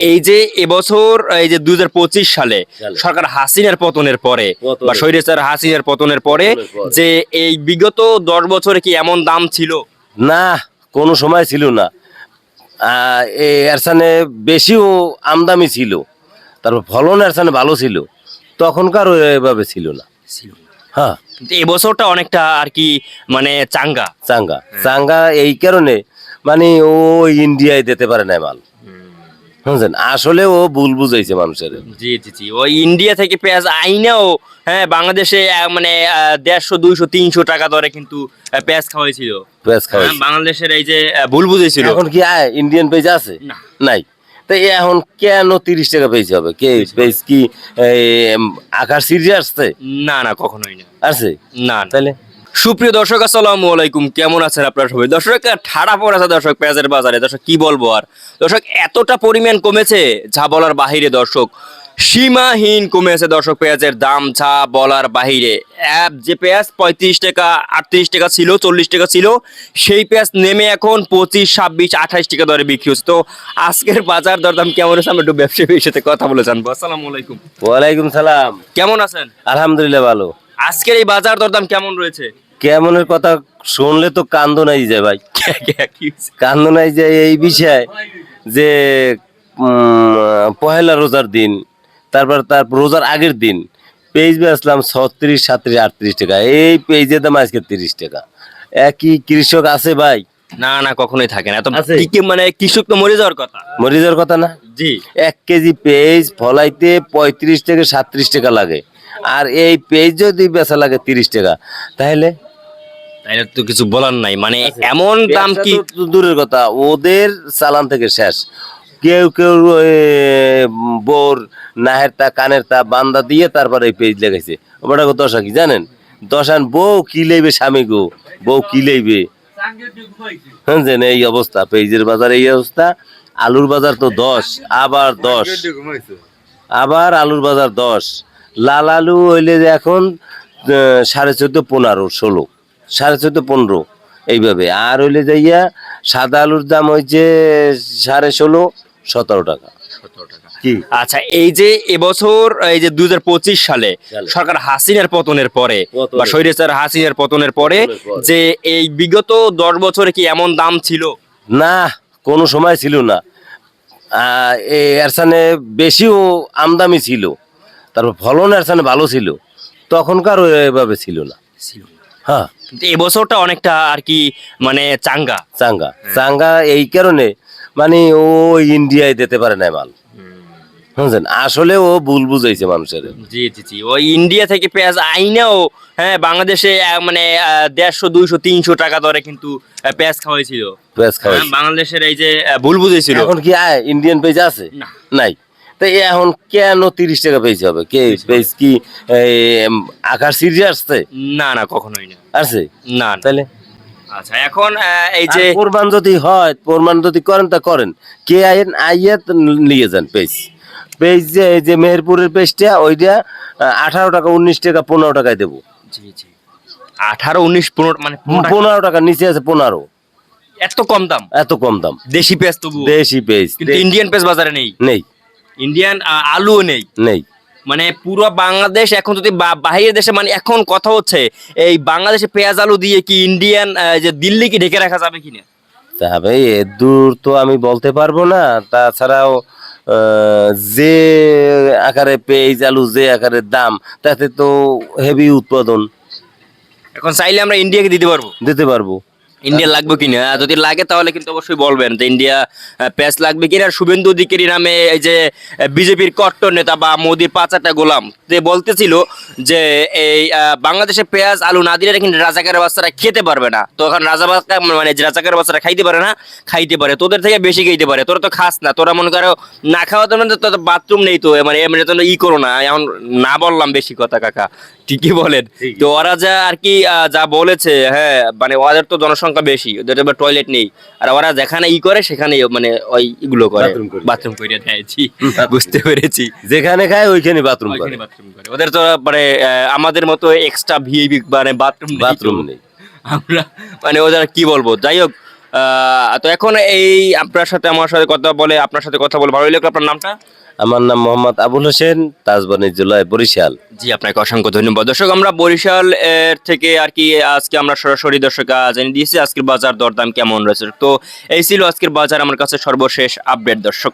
এই যে এবছর এই যে দু হাজার পঁচিশ সালে। সরকার হাসিনার পতনের পরে। বা স্বৈরাচার হাসিনার পতনের পরে যে এই বিগত দশ বছরে কি এমন দাম ছিল? না কোনো সময় ছিল না। এরসানে বেশিও আমদামি ছিল। তারপর ফলন এরসানে ভালো ছিল। তখনকার এভাবে ছিল না। হ্যাঁ। কিন্তু এবছরটা অনেকটা আর কি মানে চাঙ্গা। চাঙ্গা। চাঙ্গা এই কারণে মানে ও ইন্ডিয়ায় দিতে পারে না মাল। বুঝছেন? আসলে ও ভুল বুঝাইছে মানুষের। জি জি জি। ওই ইন্ডিয়া থেকে পেঁয়াজ আইনাও হ্যাঁ বাংলাদেশে মানে দেড়শো দুইশো তিনশো টাকা দরে কিন্তু পেঁয়াজ খাওয়াইছিল পেঁয়াজ খাওয়াইছে হ্যাঁ, বাংলাদেশের এই যে ভুল বুঝেছিল এখন কি আয় ইন্ডিয়ান পেজ আছে? নাই। তো এখন কেন তিরিশ টাকা পেজ হবে? কে পেজ কি আকার সিরিজ আসছে না না কখনোই না। আছে? না। তাহলে? সুপ্রিয় দর্শক আসসালামু আলাইকুম। কেমন আছেন আপনারা সবাই? দর্শক ঠাড়া পড়ে আছে দর্শক পেঁয়াজের বাজারে। দর্শক কি বলব আর? দর্শক এতটা পরিমাণ কমেছে যা বলার বাহিরে দর্শক। সীমাহীন কমেছে দর্শক পেঁয়াজের দাম যা বলার বাহিরে। অ্যাপ যে পেঁয়াজ পঁয়ত্রিশ টাকা আটত্রিশ টাকা ছিল চল্লিশ টাকা ছিল সেই পেঁয়াজ নেমে এখন পঁচিশ ছাব্বিশ আঠাইশ টাকা দরে বিক্রি হচ্ছে। তো আজকের বাজার দরদাম কেমন আছে? আমরা একটু ব্যবসায়ীর সাথে কথা বলে জানব। আসসালামু আলাইকুম। ওয়ালাইকুম সালাম। কেমন আছেন? আলহামদুলিল্লাহ ভালো। আজকের এই বাজার দরদাম কেমন রয়েছে? কেমনের কথা শুনলে তো কান্দ নাই যায় ভাই? কান্দ নাই যায় এই বিষয় যে পহেলা রোজার দিন তারপর তার রোজার আগের দিন পেজ বেচলাম ছত্রিশ সাত্রিশ আটত্রিশ টাকা। এই পেজের দাম আজকে তিরিশ টাকা। একই কৃষক আছে ভাই? না না কখনোই থাকে না। মানে কৃষক তো মরে যাওয়ার কথা? মরে যাওয়ার কথা না? জি। এক কেজি পেজ ফলাইতে পঁয়ত্রিশ থেকে সাত্রিশ টাকা লাগে। আর এই পেজ যদি বেচা লাগে তিরিশ টাকা তাহলে? তাইলে তো কিছু বলার নাই। মানে এমন দাম কি দূরের কথা ওদের চালান থেকে শেষ। কেউ কেউ বোর নাহের তা কানের তা বান্দা দিয়ে তারপরে এই পেজ লেগেছে ওটা দশা কি জানেন? দশান বউ কি লইবে স্বামী গো? বউ কি লইবে? বুঝছেন এই অবস্থা পেজের বাজার এই অবস্থা আলুর বাজার তো দশ আবার দশ। আবার আলুর বাজার দশ। লাল আলু হইলে যে এখন সাড়ে চোদ্দ পনেরো ষোলো সাড়ে চোদ্দ পনেরো এইভাবে। আর হইলে যাইয়া সাদা আলুর দাম হয়েছে সাড়ে ষোলো সতেরো টাকা। আচ্ছা এই যে এবছর এই যে দু হাজার পঁচিশ সালে। সরকার হাসিনার পতনের পরে বা স্বৈরাচার হাসিনার পতনের পরে। যে এই বিগত দশ বছরে কি এমন দাম ছিল? না কোনো সময় ছিল না। আহ, এ এরসানে বেশিও আমদামি ছিল। তারপর ফলন এরসানে ভালো ছিল তখনকার এভাবে ছিল না। হ্যাঁ। কিন্তু এবছরটা অনেকটা আর কি মানে চাঙ্গা। চাঙ্গা। চাঙ্গা এই কারণে মানে ও ইন্ডিয়ায় দিতে পারে না মাল। বুঝছেন? আসলে ও ভুল বুঝাইছে মানুষের। জি জি জি। ওই ইন্ডিয়া থেকে পেঁয়াজ আইনাও হ্যাঁ বাংলাদেশে মানে দেড়শো দুইশো তিনশো টাকা দরে কিন্তু পেঁয়াজ খাওয়াইছিল। পেঁয়াজ হ্যাঁ, খাওয়াইছে। বাংলাদেশের এই যে ভুল বুঝেছিল এখন কি ইন্ডিয়ান পেজ আছে? না। নাই। তো এখন কেন তিরিশ টাকা পেজ হবে? কে পেজ কি আকার সিরিজ আসছে? না না কখনোই না। না। তাহলে? আচ্ছা এখন এই যে যদি হয় যদি করেন তা করেন। কে আইন আইয়া নিয়ে যান পেজ। পেজ যে এই যে মেহেরপুরের পেজটা ওইটা আঠারো টাকা উনিশ টাকা পনেরো টাকায় দেবো। জি জি। আঠারো উনিশ পনেরো মানে পনেরো টাকা। নিচে আছে পনেরো। এত কম দাম? এত কম দাম। দেশি পেঁয়াজ তবু দেশি পেজ। কিন্তু ইন্ডিয়ান পেঁয়াজ বাজারে নেই? নেই। ইন্ডিয়ান আলুও নেই। নেই। মানে পুরো বাংলাদেশ এখন যদি বাহিরের দেশে মানে এখন কথা হচ্ছে এই বাংলাদেশে পেঁয়াজ আলু দিয়ে কি ইন্ডিয়ান যে দিল্লি কি ঢেকে রাখা যাবে কিনা? তবে দূর তো আমি বলতে পারব না। তাছাড়াও যে আকারে পেঁয়াজ আলু যে আকারে দাম তাতে তো হেভি উৎপাদন। এখন চাইলে আমরা ইন্ডিয়াকে দিতে পারব। দিতে পারব। ইন্ডিয়া লাগবে কিনা? যদি লাগে তাহলে কিন্তু অবশ্যই বলবেন যে ইন্ডিয়া পেঁয়াজ লাগবে কিনা? শুভেন্দু অধিকারী নামে এই যে বিজেপির কট্টর নেতা বা মোদির পাঁচাটা গোলাম যে বলতেছিল যে এই বাংলাদেশে পেঁয়াজ আলু না দিলে কিন্তু রাজাকারের বাচ্চারা খেতে পারবে না। তো এখন রাজা মানে যে রাজাকারের বাচ্চারা খাইতে পারে না খাইতে পারে। তোদের থেকে বেশি খাইতে পারে। তোরা তো খাস না। তোরা মনে করো না খাওয়া তো মানে তো বাথরুম নেই তো। মানে এমনি তো ই করো না। এখন না বললাম বেশি কথা কাকা। ঠিকই বলেন। তো ওরা যা আর কি আহ, যা বলেছে হ্যাঁ মানে ওদের তো জনসংখ্যা বেশি ওদের আবার টয়লেট নেই। আর ওরা যেখানে ই করে সেখানে মানে ওই ইগুলো করে। বাথরুম করে। দেয়ছি বুঝতে পেরেছি। যেখানে খায় ওইখানে বাথরুম করে। ওদের তো মানে আমাদের মতো এক্সট্রা ভিআইপি মানে বাথরুম বাথরুম নেই। আমরা মানে ওদের কি বলব? যাই হোক তো এখন এই আপনার সাথে আমার সাথে কথা বলে আপনার সাথে কথা বলে ভালো লাগল। আপনার নামটা? আমার নাম মোহাম্মদ আবুল হোসেন তাজবানি জুলাই বরিশাল। জি আপনাকে অসংখ্য ধন্যবাদ। দর্শক আমরা বরিশাল এর থেকে আর কি আজকে আমরা সরাসরি দর্শক জানিয়ে দিয়েছি আজকের বাজার দরদাম কেমন রয়েছে। তো এই ছিল আজকের বাজার আমার কাছে সর্বশেষ আপডেট। দর্শক